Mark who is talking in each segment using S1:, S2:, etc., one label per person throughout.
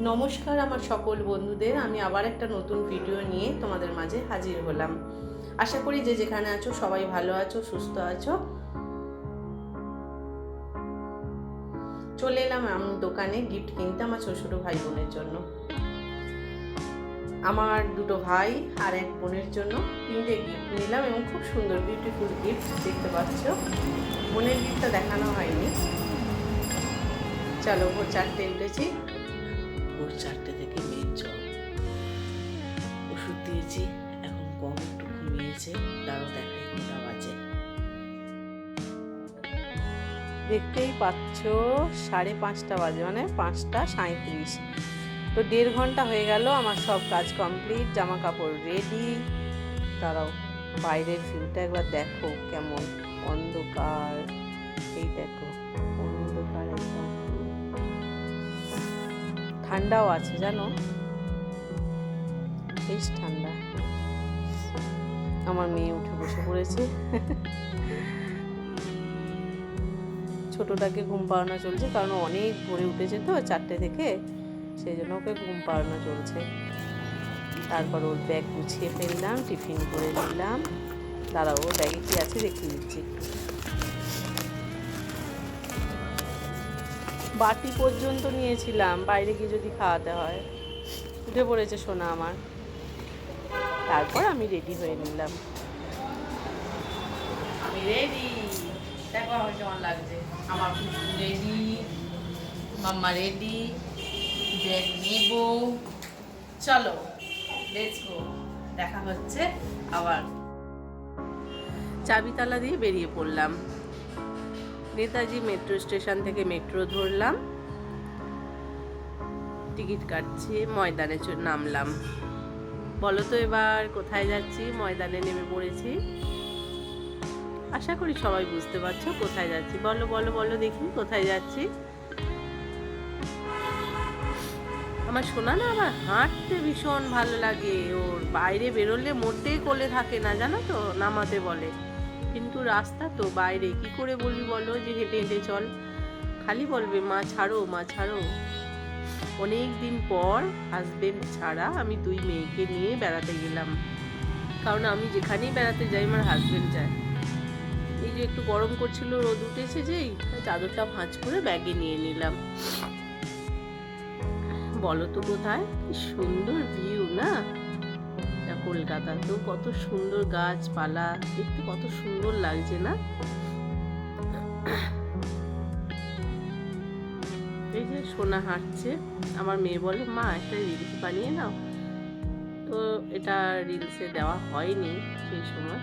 S1: নমস্কার আমার সকল বন্ধুদের, আমি আবার একটা নতুন ভিডিও নিয়ে তোমাদের মাঝে হাজির হলাম। আশা করি যে যেখানে আছো সবাই ভালো আছো, সুস্থ আছো। চলে এলাম আমি দোকানে গিফট কিনতে আমার ছোট ভাই বোনের জন্য। আমার দুটো ভাই আর এক বোনের জন্য তিনটে গিফট নিলাম এবং খুব সুন্দর বিউটিফুল গিফট দেখতে পাচ্ছ। বোনের গিফটটা দেখানো হয়নি। চলো, ভোর চারটে উঠেছি।
S2: ভোর চারটে থেকে মেয়ের জ্বর। ওষুধ দিয়েছি, এখন কম একটু ঘুমিয়েছে, তারও দেখাই কটা বাজে।
S1: দেখতেই পাচ্ছ, সাড়ে পাঁচটা বাজে মানে পাঁচটা সাঁত্রিশ তো দেড় ঘণ্টা হয়ে গেল, আমার সব কাজ কমপ্লিট জামা কাপড় রেডি তারাও বাইরের ভিউটা একবার দেখো, কেমন অন্ধকার। এই দেখো। ঠান্ডাও আছে, জানো? বেশ ঠান্ডা। আমার মেয়ে উঠে বসে পড়েছে। ছোটটাকে ঘুম পাড়ানো চলছে, কারণ অনেক ভোরে উঠেছে তো চারটে থেকে, সেই জন্য ওকে ঘুম পাড়ানো চলছে। তারপর ওর ব্যাগ গুছিয়ে ফেললাম, টিফিন করে নিলাম। দাঁড়াও, ওর ব্যাগে কি আছে দেখিয়ে দিচ্ছি। বাটি পর্যন্ত নিয়েছিলাম বাইরে গিয়ে যদি খাওয়াতে হয়। উঠে পড়েছে সোনা আমার। তারপর আমি রেডি হয়ে নিলাম। আমি রেডি দেখো আমার কেমন লাগছে। আমার রেডি মাম্মা রেডি ব্যাগ নেব। চলো লেটস গো দেখা হচ্ছে আবার। চাবিতালা দিয়ে বেরিয়ে পড়লাম। নেতাজি মেট্রো স্টেশন থেকে মেট্রো ধরলাম। টিকিট কাটছি, ময়দানে নামলাম। বলো তো এবার কোথায় যাচ্ছি? ময়দানে নেমে পড়েছি। আশা করি সবাই বুঝতে পারছ কোথায় যাচ্ছি। বলো বলো বলো দেখি কোথায় যাচ্ছি। আমার শোনা না আমার হাঁটতে ভীষণ ভালো লাগে। ওর বাইরে বেরোলে মোটেই কোলে থাকে না, জানো তো? নামাতে বলে। কিন্তু রাস্তা তো বাইরে। কি করে বলবি বলো যে হেঁটে হেঁটে চল। খালি বলবে, মা, ছাড়ো মা, ছাড়ো। অনেক দিন পর হাজবেন্ড ছাড়া আমি দুই মেয়েকে নিয়ে বেড়াতে গেলাম। কারণ আমি যেখানেই বেড়াতে যাই, আমার হাজবেন্ড যায়। এই যে একটু গরম করছিল, রোদ উঠেছে যেই চাদরটা ভাঁজ করে ব্যাগে নিয়ে নিলাম। বলো তো কোথায়? কি সুন্দর ভিউ না? কলকাতা। তো কত সুন্দর গাছপালা, দেখতে কত সুন্দর লাগছে না? এই যে সোনা হাঁটছে, আমার মেয়ে বলে, মা, একটা রিলস বানিয়ে নাও। তো এটা রিলসে দেওয়া হয়নি সেই সময়।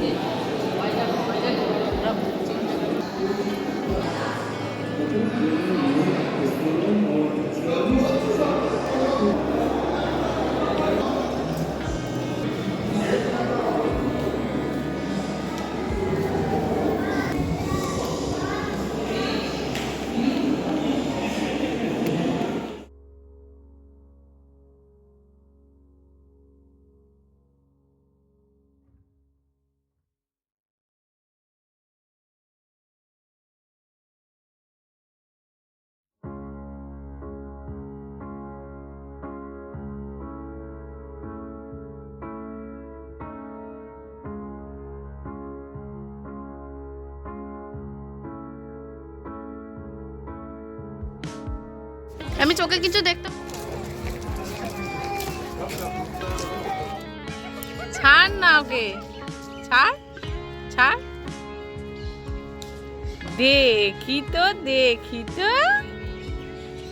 S1: Thank you.
S3: আমি চোখে কিছু দেখতে ছাড় না ওকে। ছাড় ছাড়। দেখি তো দেখি তো।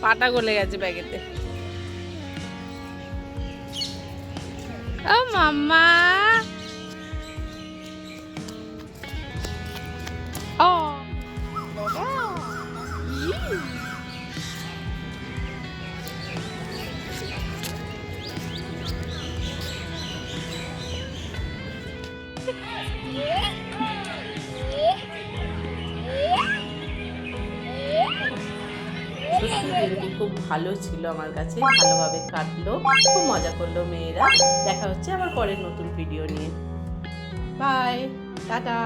S3: পাটা গলে গেছে ব্যাগেতে ও মাম্মা।
S2: দিনটি খুব ভালো ছিল আমার কাছে, ভালোভাবে কাটলো, খুব মজা করল মেয়েরা। দেখা হচ্ছে আমার পরের নতুন ভিডিও নিয়ে। Bye tata.